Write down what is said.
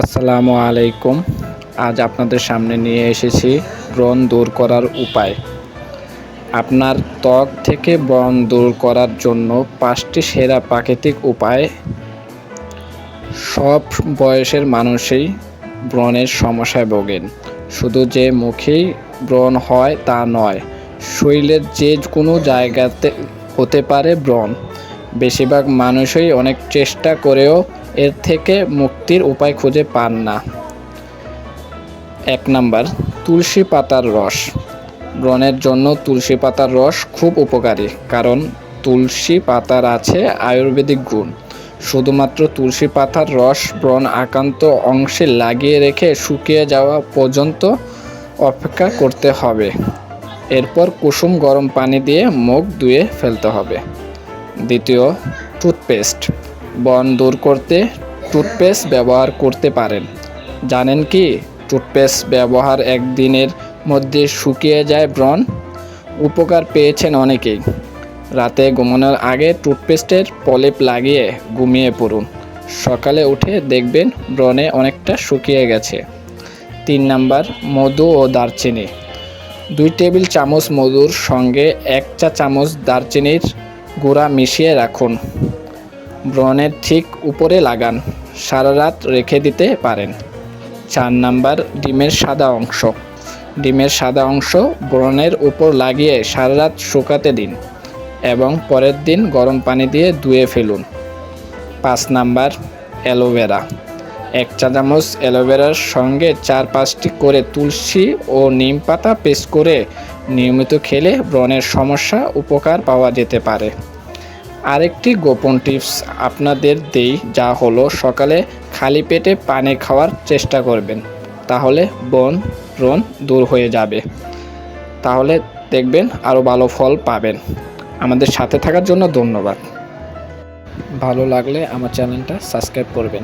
আসসালামু আলাইকুম। আজ আপনাদের সামনে নিয়ে এসেছি ব্রণ দূর করার উপায়। আপনার ত্বক থেকে ব্রণ দূর করার জন্য পাঁচটি সেরা প্রাকৃতিক উপায়। সব বয়সের মানুষই ব্রণের সমস্যায় ভোগেন। শুধু যে মুখেই ব্রণ হয় তা নয়, শরীরের যে কোনো জায়গাতে হতে পারে ব্রণ। বেশিরভাগ মানুষই অনেক চেষ্টা করেও এর থেকে মুক্তির উপায় খুঁজে পান না। এক নাম্বার, তুলসী পাতার রস। ব্রণের জন্য তুলসী পাতার রস খুব উপকারী, কারণ তুলসী পাতার আছে আয়ুর্বেদিক গুণ। শুধুমাত্র তুলসী পাতার রস ব্রণ আক্রান্ত অংশে লাগিয়ে রেখে শুকিয়ে যাওয়া পর্যন্ত অপেক্ষা করতে হবে। এরপর কুসুম গরম পানি দিয়ে মুখ ধুয়ে ফেলতে হবে। দ্বিতীয়, টুথপেস্ট। বন দূর করতে টুথপেস্ট ব্যবহার করতে পারেন। জানেন কি, টুথপেস্ট ব্যবহার একদিনের মধ্যে শুকিয়ে যায় ব্রণ? উপকার পেয়েছেন অনেকেই। রাতে ঘুমানোর আগে টুথপেস্টের প্রলেপ লাগিয়ে ঘুমিয়ে পড়ুন। সকালে উঠে দেখবেন ব্রণে অনেকটা শুকিয়ে গেছে। তিন নাম্বার, মধু ও দারচিনি। দুই টেবিল চামচ মধুর সঙ্গে এক চা চামচ দারচিনির গুঁড়া মিশিয়ে রাখুন। ব্রণের ঠিক উপরে লাগান, সারা রাত রেখে দিতে পারেন। চার নাম্বার, ডিমের সাদা অংশ। ডিমের সাদা অংশ ব্রণের উপর লাগিয়ে সারা রাত শুকাতে দিন এবং পরের দিন গরম পানি দিয়ে ধুয়ে ফেলুন। পাঁচ নাম্বার, অ্যালোভেরা। এক চা চামচ অ্যালোভেরার সঙ্গে চার পাঁচটি করে তুলসী ও নিম পাতা পেস্ট করে নিয়মিত খেলে ব্রণের সমস্যা, উপকার পাওয়া যেতে পারে। আরেকটি গোপন টিপস আপনাদের দেই, যা হলো সকালে খালি পেটে পানি খাওয়ার চেষ্টা করবেন। তাহলে বন রন দূর হয়ে যাবে। তাহলে দেখবেন আরও ভালো ফল পাবেন। আমাদের সাথে থাকার জন্য ধন্যবাদ। ভালো লাগলে আমার চ্যানেলটা সাবস্ক্রাইব করবেন।